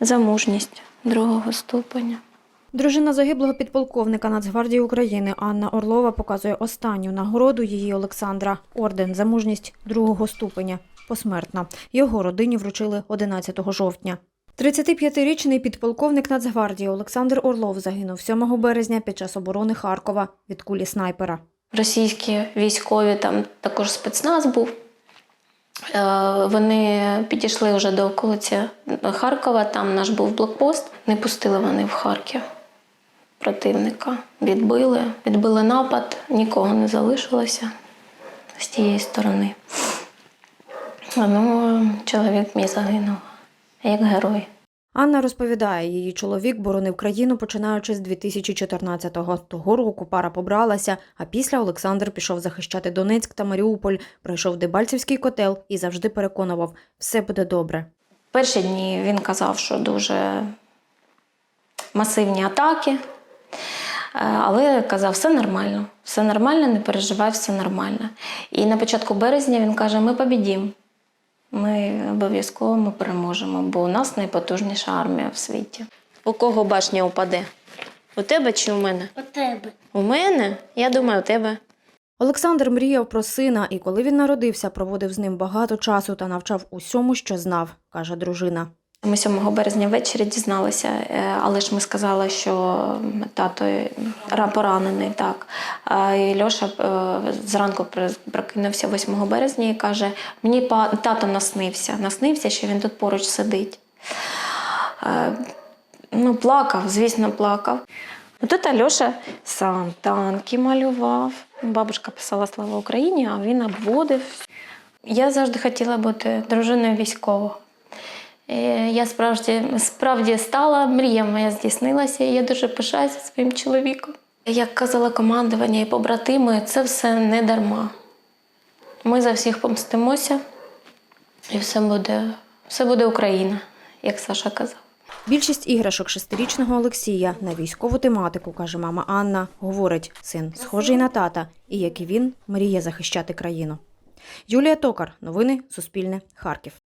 за мужність другого ступеня. Дружина загиблого підполковника Нацгвардії України Анна Орлова показує останню нагороду її Олександра орден за мужність другого ступеня. Посмертна. Його родині вручили 11 жовтня. 35-річний підполковник Нацгвардії Олександр Орлов загинув 7 березня під час оборони Харкова від кулі снайпера. Російські військові там також спецназ був. Е, Вони підійшли вже до околиці Харкова, там наш був блокпост. Не пустили вони в Харків противника. Відбили, відбили напад, нікого не залишилося з тієї сторони. Ну, чоловік мій загинув як герой. Анна розповідає, її чоловік боронив країну починаючи з 2014-го. Того року пара побралася, а після Олександр пішов захищати Донецьк та Маріуполь, пройшов Дебальцівський котел і завжди переконував, все буде добре. Перші дні він казав, що дуже масивні атаки, Е, але казав, все нормально, все нормально, не переживай, все нормально. І на початку березня він каже: ми побідімо. Ми обов'язково ми переможемо, бо у нас найпотужніша армія в світі. У кого башня упаде? У тебе чи у мене? У тебе. У мене? Я думаю, у тебе. Олександр мріяв про сина, і коли він народився, проводив з ним багато часу та навчав усьому, що знав, каже дружина. Ми 7 березня ввечері дізналися, е, але ж ми сказали, що тато ра- поранений. Так. І Льоша е, зранку прокинувся 8 березня і каже: мені тато наснився. Наснився, що він тут поруч сидить. Е, Ну, плакав, звісно, плакав. Тут Альоша сам танки малював. Бабушка писала Слава Україні, а він обводив. Я завжди хотіла бути дружиною військового. Е, Я справді, справді стала, мрія моя здійснилася, і я дуже пишаюся своїм чоловіком. Як казала командування і побратими, це все не дарма. Ми за всіх помстимося, і все буде, все буде Україна, як Саша казав. Більшість іграшок шестирічного Олексія на військову тематику, каже мама Анна. Говорить, син схожий на тата, і як і він, мріє захищати країну. Юлія Токар, новини Суспільне, Харків.